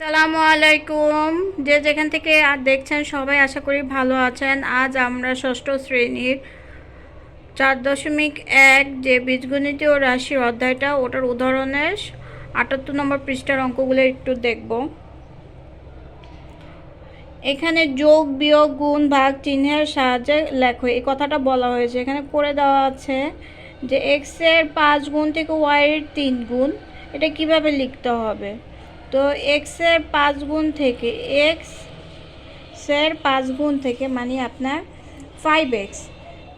সালামু আলাইকুম। যে যেখান থেকে আর দেখছেন সবাই আশা করি ভালো আছেন। আজ আমরা ষষ্ঠ শ্রেণির চার দশমিক এক যে বীজগণিত ও রাশির অধ্যায়টা, ওটার উদাহরণের আটাত্তর নম্বর পৃষ্ঠার অঙ্কগুলো একটু দেখব। এখানে যোগ, বিয়োগ, গুণ, ভাগ, চিহ্নের সাহায্যে লেখো। এই কথাটা বলা হয়েছে। এখানে করে দেওয়া আছে যে এক্সের পাঁচ গুণ থেকে ওয়াইয়ের তিন গুণ। এটা কীভাবে লিখতে হবে? তো এক্সের পাঁচ গুণ থেকে এক্সের পাঁচ গুণ থেকে মানে আপনার ফাইভ এক্স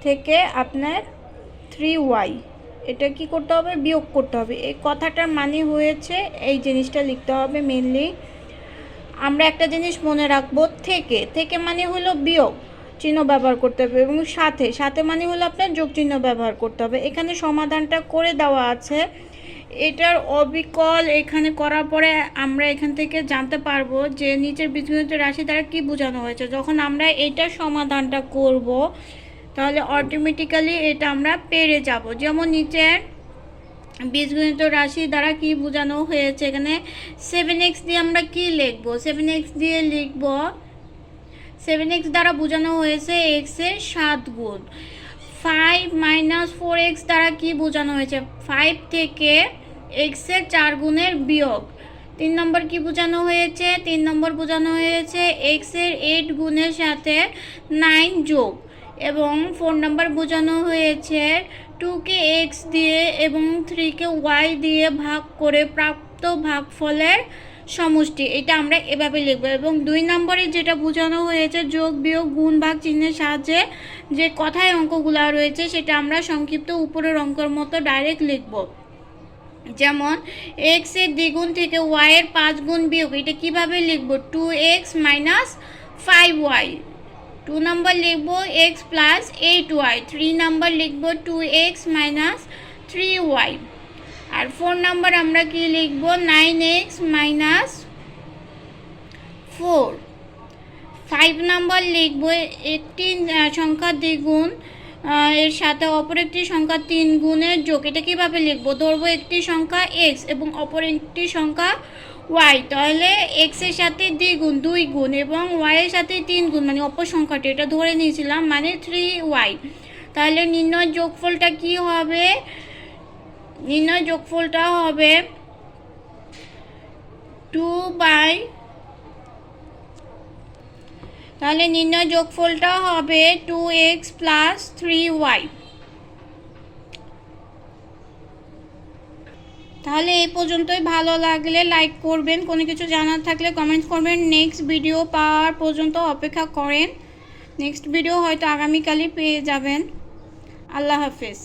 থেকে আপনার থ্রি ওয়াই এটা কি করতে হবে? বিয়োগ করতে হবে। এই কথাটার মানে হয়েছে এই জিনিসটা লিখতে হবে মেনলি আমরা একটা জিনিস মনে রাখব, থেকে। থেকে মানে হলো বিয়োগ, চিহ্ন ব্যবহার করতে হবে এবং সাথে। সাথে মানে হলো আপনার যোগ চিহ্ন ব্যবহার করতে হবে। এখানে সমাধানটা করে দেওয়া আছে। এটার অবিকল এখানে করার পরে আমরা এখান থেকে জানতে পারব যে নিচের বীজগণিত রাশি দ্বারা কি বোঝানো হয়েছে। যখন আমরা এটার সমাধানটা করব, তাহলে অটোমেটিক্যালি এটা আমরা পেরে যাব। যেমন নিচের বীজগণিত রাশি দ্বারা কি বোঝানো হয়েছে? এখানে সেভেন এক্স দিয়ে আমরা কি লিখব? সেভেন এক্স দিয়ে লিখব সেভেন এক্স দ্বারা বোঝানো হয়েছে এক্সের সাত গুণ। ফাইভ মাইনাস ফোর এক্স দ্বারা কি বোঝানো হয়েছে? ফাইভ থেকে এক্সের চার গুণের বিয়োগ। তিন নম্বর কি বোঝানো হয়েছে? তিন নম্বর বোঝানো হয়েছে এক্সের এইট গুণের সাথে নাইন যোগ এবং ফোর নম্বর বোঝানো হয়েছে টুকে এক্স দিয়ে এবং থ্রিকে ওয়াই দিয়ে ভাগ করে প্রাপ্ত ভাগফলের সমষ্টি। এটা আমরা এভাবে লিখব এবং দুই নম্বরে যেটা বোঝানো হয়েছে যোগ, বিয়োগ, গুণ, ভাগ, চিহ্নের সাহায্যে যে কথায় অঙ্কগুলো রয়েছে সেটা আমরা সংক্ষিপ্ত উপরের অঙ্কের মতো ডাইরেক্ট লিখব। যেমন এক্সের দ্বিগুণ থেকে ওয়াই এর পাঁচ গুণ বিয়োগ, এটা কীভাবে লিখব? Two x minus five y two number লিখব x plus eight y three number লিখব two x minus three y আর ফোর নাম্বার আমরা কি লিখব? Nine x minus four five number লিখব, একটি সংখ্যা দ্বিগুণ এর সাথে অপর একটি সংখ্যা তিন গুণের যোগ এটা কীভাবে লিখব? ধরবো একটি সংখ্যা এক্স এবং অপর একটি সংখ্যা ওয়াই তাহলে এক্সের সাথে দ্বিগুণ, দুই গুণ এবং ওয়াইয়ের সাথে তিন গুণ মানে অপর সংখ্যাটি, এটা ধরে নিয়েছিলাম মানে থ্রি ওয়াই তাহলে নির্ণয় যোগফলটা কি হবে? নির্ণয় যোগফলটা হবে টু বাই তাহলে নির্ণয় যোগফলটা হবে two x plus three y তাহলে এই পর্যন্তই ভালো লাগলে লাইক করবেন, কোনো কিছু জানার থাকলে কমেন্টস করবেন। নেক্সট ভিডিও পাওয়ার পর্যন্ত অপেক্ষা করেন। নেক্সট ভিডিও হয়তো আগামীকালই পেয়ে যাবেন। আল্লাহ হাফেজ।